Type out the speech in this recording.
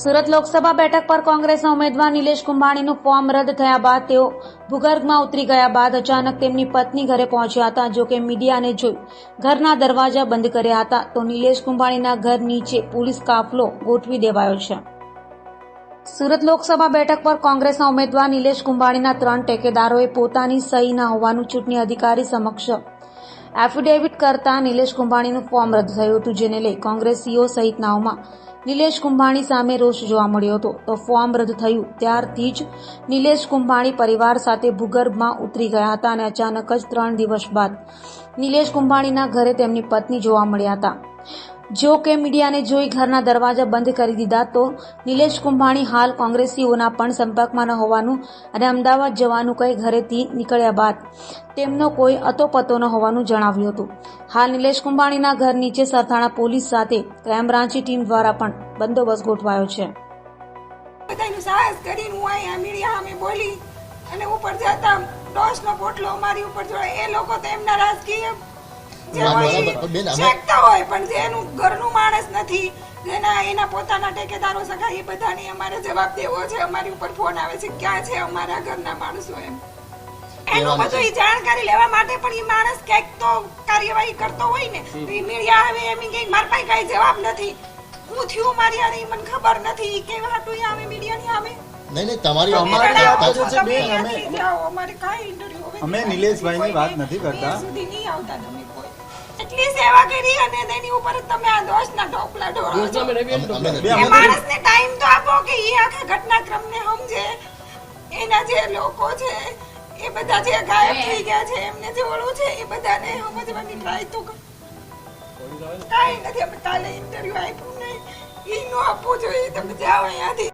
સુરત લોકસભા બેઠક પર કોંગ્રેસના ઉમેદવાર નિલેશ કુંભાણીનું ફોર્મ રદ થયા બાદ તેઓ ભૂગર્ભમાં ઉતરી ગયા બાદ અચાનક તેમની પત્ની ઘરે પહોંચ્યા હતા, જો કે મીડિયાને જોઈ ઘરના દરવાજા બંધ કર્યા હતા. તો નિલેશ કુંભાણીના ઘર નીચે પોલીસ કાફલો ગોઠવી દેવાયો છે. સુરત લોકસભા બેઠક પર કોંગ્રેસના ઉમેદવાર નિલેશ કુંભાણીના ત્રણ ટેકેદારોએ પોતાની સહી ન હોવાનું ચૂંટણી અધિકારી સમક્ષ એફિડેવિટ કરતા નિલેશ કુંભાણીનું ફોર્મ રદ થયું હતું, જેને લઈ કોંગ્રેસીઓ સહિતનાઓમાં નિલેશ કુંભાણી સામે રોષ જોવા મળ્યો હતો. તો ફોર્મ રદ થયું ત્યારથી જ નિલેશ કુંભાણી પરિવાર સાથે ભૂગર્ભમાં ઉતરી ગયા હતા અને અચાનક જ ત્રણ દિવસ બાદ નિલેશ કુંભાણીના ઘરે તેમની પત્ની જોવા મળ્યા હતા. જો કે મીડિયાને જોઈ ઘરના દરવાજા બંધ કરી દીધા તો નિલેશ કુંભાણી હાલ કોંગ્રેસીઓના પણ સંપર્કમાં ન હોવાનું અને અમદાવાદ જવાનું કહી ઘરેથી નીકળ્યા બાદ તેમનો કોઈ અતોપતો ન હોવાનું જણાવ્યું હતું. હાલ નિલેશ કુંભાણીના ઘર નીચે સરથાણા પોલીસ સાથે ક્રાઇમ બ્રાન્ચની ટીમ દ્વારા પણ બંદોબસ્ત ગોઠવાયો છે. અને ઉપર જતા ડોસનો પોટલો અમારી ઉપર જોડે એ લોકો તો એમના રાજકીય હોય પણ શેકતા હોય પણ જેનું ઘરનું માણસ નથી જેના એના પોતાના ટેકેદારો સગા એ બધાને અમારે જવાબ દેવો છે અમારી ઉપર ફોન આવે છે ક્યાં છે અમારા ઘરના માણસો એમ. એનું બધું જાણકારી લેવા માટે પણ ઈ માણસ ક્યાંક તો કાર્યવાહી કરતો હોય ને તો ઈ મીડિયા આવે એમ કે મારા પાસે કાંઈ જવાબ નથી. હું થયું મારી મને ખબર નથી ઈ કેવા ઈ આવે મીડિયાની આવે? નહીં નહીં તમારી અમારી વાત છે બેન, અમે- જાઓ, અમારે કાંઈ ઇન્ટરવ્યુ હવે અમે નિલેશભાઈની વાત નથી કરતા. સુધી નહીં આવતા તમે. એટલી સેવા કરી અને તેની ઉપર તમે આ દોષના ઢોકલા ઢોળો છો. એ માણસને ટાઈમ તો આપો કે એ આખા ઘટનાક્રમને સમજે એના જે લોકો છે એ બધા જે ગાયબ થઈ ગયા છે એમને જે ઓળું છે એ બધાને સમજવાની ટ્રાય તો કરો. કાંઈ નથી અમે કાલે ઇન્ટરવ્યુ આપ્યું નહીં ઈ નો આપવું જોઈએ તમે જાઓ અહીંયાથી